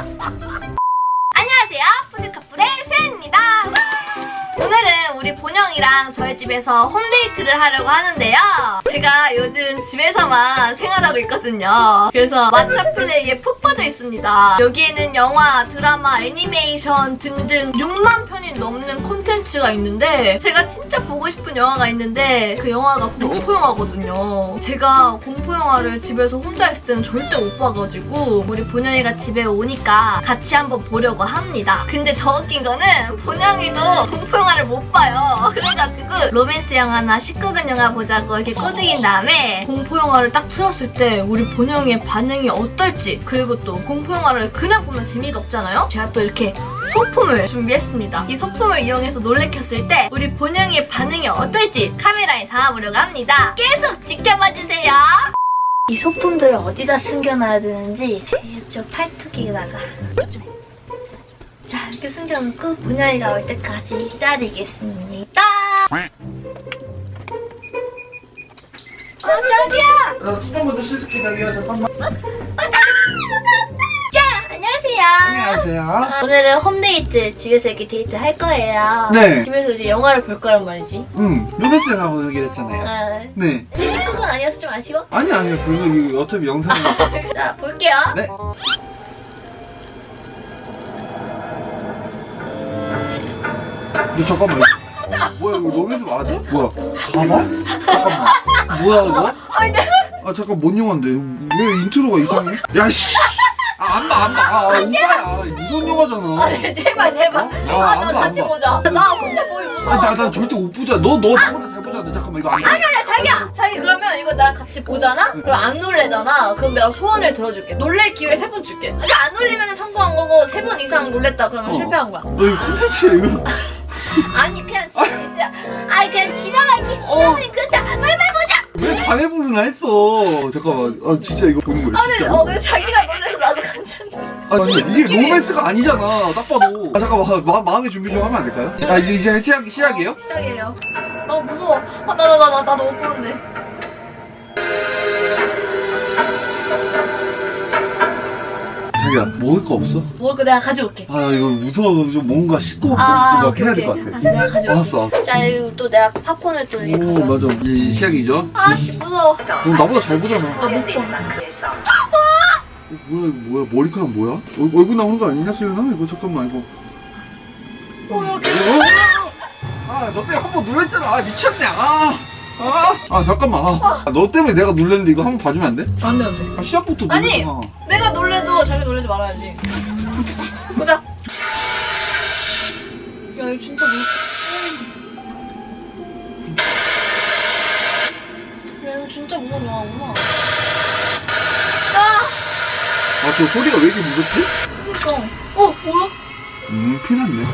안녕하세요. 쉐입니다. 오늘은 우리 본영이랑 저희 집에서 홈데이트를 하려고 하는데요. 제가 요즘 집에서만 생활하고 있거든요. 그래서 왓챠 플레이에 푹 빠져 있습니다. 여기에는 영화, 드라마, 애니메이션 등등 6만 편이 넘는 콘텐츠가 있는데 제가 진짜 보고 싶은 영화가 있는데 그 영화가 공포 영화거든요. 제가 공포 영화를 집에서 혼자 있을 때는 절대 못 봐가지고 우리 본영이가 집에 오니까 같이 한번 보려고 합니다. 근데 더 웃긴 거는 본영이도 공포 영화를 못 봐요. 그래가지고 로맨스 영화나 19금 영화 보자고 이렇게 꼬드긴 다음에 공포 영화를 딱 틀었을 때 우리 본영이의 반응이 어떨지 그리고 또 공포 영화를 그냥 보면 재미가 없잖아요. 제가 또 이렇게 소품을 준비했습니다. 이 소품을 이용해서 놀래켰을 때 우리 본영이의 반응이 어떨지 카메라에 담아보려고 합니다. 계속 지켜봐 주세요. 이 소품들을 어디다 숨겨놔야 되는지 제 이쪽 팔뚝에다가 자 이렇게 숨겨놓고 본영이가 올 때까지 기다리겠습니다. 어 저기요. 나 씻을게 자기야 잠깐만 자 안녕하세요. 안녕하세요 오늘은 홈데이트 집에서 이렇게 데이트 할 거예요. 네. 집에서 이제 영화를 볼 거란 말이지. 응 로맨스 영화 보기로 했잖아요 아, 네 근데 19금 아니어서 좀 아쉬워? 아니 아니요 이거 어차피 영상 자 볼게요. 네 너 잠깐만 뭐야 이거 로맨스 맞아? 뭐야 가봐? 잠깐만 뭐야 이거? 아니 내가 아 잠깐 뭔 영화인데 왜 인트로가 이상해? 야 씨 아, 안 봐, 안 봐. 아, 오빠야. 무서운 영화잖아. 아니 제발 제발. 아, 아, 안나 봐, 안 같이 봐. 보자. 나 혼자 보기 무서워. 아, 나, 나 절대 못 보자. 너, 너 나보다 잘 보자. 잠깐만, 이거 안 돼. 아니 아니야 자기야 자기 그러면 이거 나랑 같이 보잖아? 그럼 안 놀래잖아 그럼 내가 소원을 들어줄게 놀랄 기회 세 번 줄게 그러니까 안 놀리면 성공한 거고 세 번 이상 놀랬다 그러면 어. 실패한 거야 너 이거 콘텐츠야, 이거. 아니 그냥 집에 있어 아니 그냥 집에만 이렇게 어. 있으면 그자 빨리 빨리 보자 왜 반해 부르나 했어. 잠깐만. 아, 진짜 이거 보는 거야, 아니 진짜. 어 근데 자기가 놀래서 나도 간장 아니, 이게 로맨스가 아니잖아. 딱 봐도. 아, 잠깐만. 마, 마음의 준비 좀 하면 안 될까요? 아, 이제, 이제 시작, 시작이에요? 시작이에요 너무 무서워 아, 나나나나못 보는데 자기야, 먹을 거 없어? 먹을 거 내가 가져올게 아, 이거 무서워서 좀 뭔가 씻고 아 막 오케이 해야 오케이 될것 같아. 알았어 내가 가져올게 알았어, 알았어. 자 이거 또 내가 팝콘을 또 이렇게 오, 가져왔어 맞아. 이제 시작이죠? 아씨 무서워 그럼 나보다 잘 보잖아. 나못 봐. 어, 뭐야, 이거 뭐야? 머리카락 뭐야? 얼, 얼굴 나오는 거 아니냐, 수연아? 이거 잠깐만, 이거. 어, 여기. 아, 너 때문에 한 번 놀랬잖아. 아, 미쳤네. 아, 아, 아 잠깐만. 아, 너 때문에 내가 놀랬는데 이거 한번 봐주면 안 돼? 안 돼 안 돼 아, 시작부터 아니. 놀랬잖아. 내가 놀래도 자기 놀래지 말아야지. 보자. 야, 이거 진짜 무서워. 야, 이거 진짜 무서운 영화구나. 아! 아, 저 소리가 왜 이렇게 무섭지? 그니까. 어, 뭐야? 음, 피났네.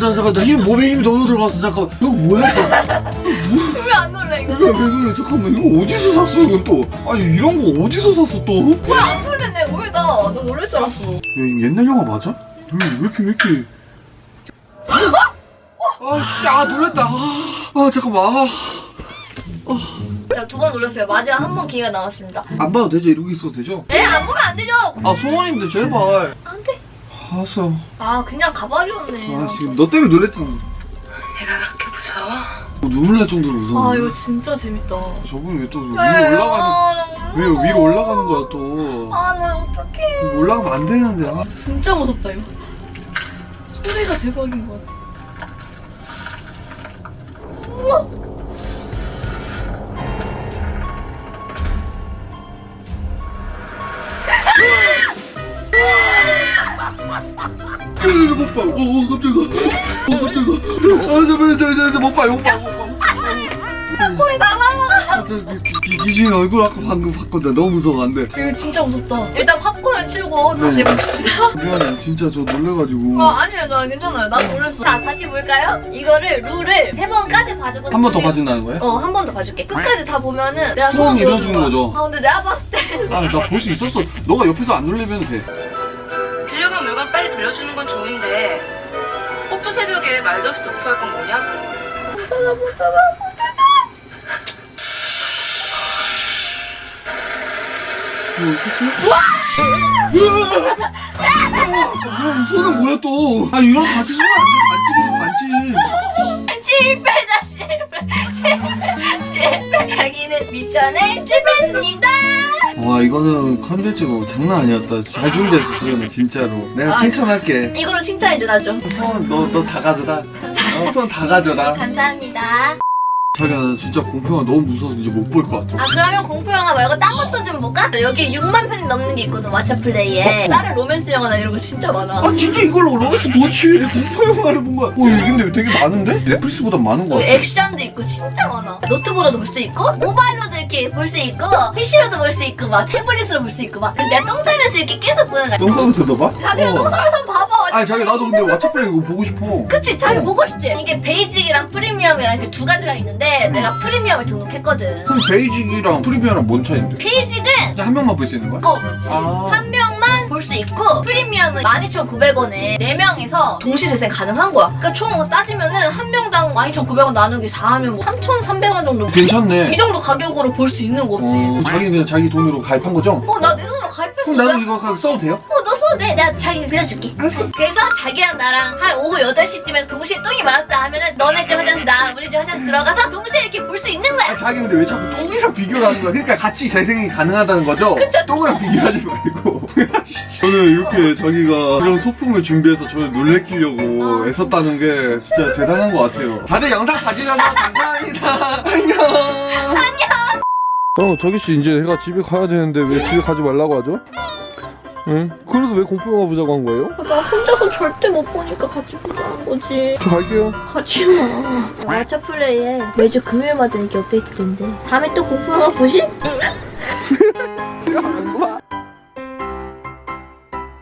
아, 야, 자, 잠깐, 나 힘, 몸에 힘이 너무 들어갔어. 잠깐만. 이거 뭐야, 이거? 왜안 놀래, 이거? 이거 왜 그래? 잠깐만, 이거 어디서 샀어, 이건 또? 아니, 이런 거 어디서 샀어, 또? 왜안 놀래네? 왜 나? 나 놀랄 줄 알았어. 야, 이거 옛날 영화 맞아? 왜, 왜 이렇게, 왜 이렇게. 아, 씨, 아, 놀랬다. 아, 아 잠깐만. 아, 자, 두 번 놀랐어요. 마지막 한 번 기회가 남았습니다. 안 봐도 되죠? 이러고 있어도 되죠? 에? 안 보면 안 되죠? 아, 소원인데, 제발. 알았어. 아, 그냥 가버렸네. 아, 지금 너 때문에 놀랬잖아. 내가 그렇게 무서워? 뭐 눈물 날 정도로 무서워. 아, 이거 진짜 재밌다. 저분이 왜 또 위로 네, 올라가는, 아, 왜 위로. 올라가는 거야, 또. 아, 나 어떡해. 올라가면 안 되는데. 아. 진짜 무섭다, 이거. 소리가 대박인 것 같아. 이거. 어, 어, 깜짝이야. 어, 깜짝이야. 아, 잠깐만, 잠깐만, 못 봐, 못 봐, 못 봐. 거의 다 날라가. 아, 저, 귀신 얼굴 아까 방금 봤거든. 너무 무서워, 안 돼. 이거 진짜 무섭다. 일단 팝콘을 치우고 다시 네. 봅시다. 미안해, 진짜 저 놀래가지고. 아, 아니에요. 나 괜찮아요. 나 놀랐어. 자, 다시 볼까요? 이거를 룰을 세 번까지 봐주고. 한 번 더 봐준다는 거야? 어, 한 번 더 봐줄게. 끝까지 다 보면은 내가 소원 이뤄주는. 거죠? 아, 근데 내가 봤을 때 아, 나 볼 수 있었어. 너가 옆에서 안 놀리면 돼. 물건 빨리 돌려주는 건 좋은데 꼭두 새벽에 말도 없이 도프할 건 뭐냐고. 뭐야, 이 손은 뭐야 또? 아, 이런 같이 쓰면 안 돼. 반지. 실패다 실패 실패 실패 자기는 미션에 실패했습니다 와, 이거는 컨텐츠 뭐 장난 아니었다. 잘 준비했어, 지금 진짜로. 내가 아, 칭찬할게. 이걸로 칭찬해줘 나좀 수원, 너, 너다 가져다. 어, 수원 다 가져다. 감사합니다 자기야, 나 진짜 공평아 너무 무서워서 이제 못 볼 것 같아. 아 그러면 공포 영화 말고 딴 것도 좀 볼까? 여기 6만 편이 넘는 게 있거든 왓챠 플레이에 다른 로맨스 영화나 이런 거 진짜 많아 아, 진짜 이걸로 로맨스 좋지. 공포 영화를 본 거야. 어, 이거 근데 되게 많은데? 넷플릭스보다 많은 거 같아. 액션도 있고 진짜 많아 노트북으로도 볼 수 있고 모바일로도 이렇게 볼 수 있고 PC로도 볼 수 있고 막 태블릿으로 볼 수 있고 막 그래서 내가 똥 싸면서 이렇게 계속 보는 거야 똥싸면서 너 봐? 자기가 어. 똥 싸면서 한번 봐봐 아니, 자기 나도 근데 왓챠플레이 이거 보고 싶어. 그치 자기 보고 싶지 이게 베이직이랑 프리미엄이랑 이렇게 두 가지가 있는데 내가 프리미엄을 등록했거든 그럼 베이직이랑 프리미엄랑 뭔 차이인데? 베이직은 그냥 한 명만 볼 수 있는 거야? 어 아. 한 명만 볼 수 있고 프리미엄은 12,900원에 4명이서 동시 재생 가능한 거야 그러니까 총 따지면은 한 명당 12,900원 나누기 4하면 뭐 3,300원 정도 괜찮네. 이 정도 가격으로 볼 수 있는 거지 어, 자기는 그냥 자기 돈으로 가입한 거죠? 어 나 내 돈으로 가입했어 그럼 나도 이거 써도 돼요? 어, 너 돼. 내가 자기 빌려줄게. 그래서 자기랑 나랑 한 오후 8시쯤에 동시에 똥이 말았다 하면은 너네 집 화장실 나 우리 집 화장실 들어가서 동시에 이렇게 볼 수 있는 아, 거야. 자기 근데 왜 자꾸 똥이랑 비교를 하는 거야? 그러니까 같이 재생이 가능하다는 거죠? 그쵸. 똥이랑 비교하지 말고. 저는 이렇게 자기가 이런 소품을 준비해서 저를 놀래키려고 어. 애썼다는 게 진짜 대단한 것 같아요. 다들 영상 봐주셔서 감사합니다. 안녕. 안녕. 어, 저기 씨 이제 해가 집에 가야 되는데 왜 집에 가지 말라고 하죠? 응? 그래서 왜 공포 영화 보자고 한 거예요? 나 혼자서 절대 못 보니까 같이 보자는 거지. 저 갈게요. 같이 봐. 왓챠 플레이에 매주 금요일마다 이게 업데이트 된대. 다음에 또 공포 영화 보실? 야, 안 봐.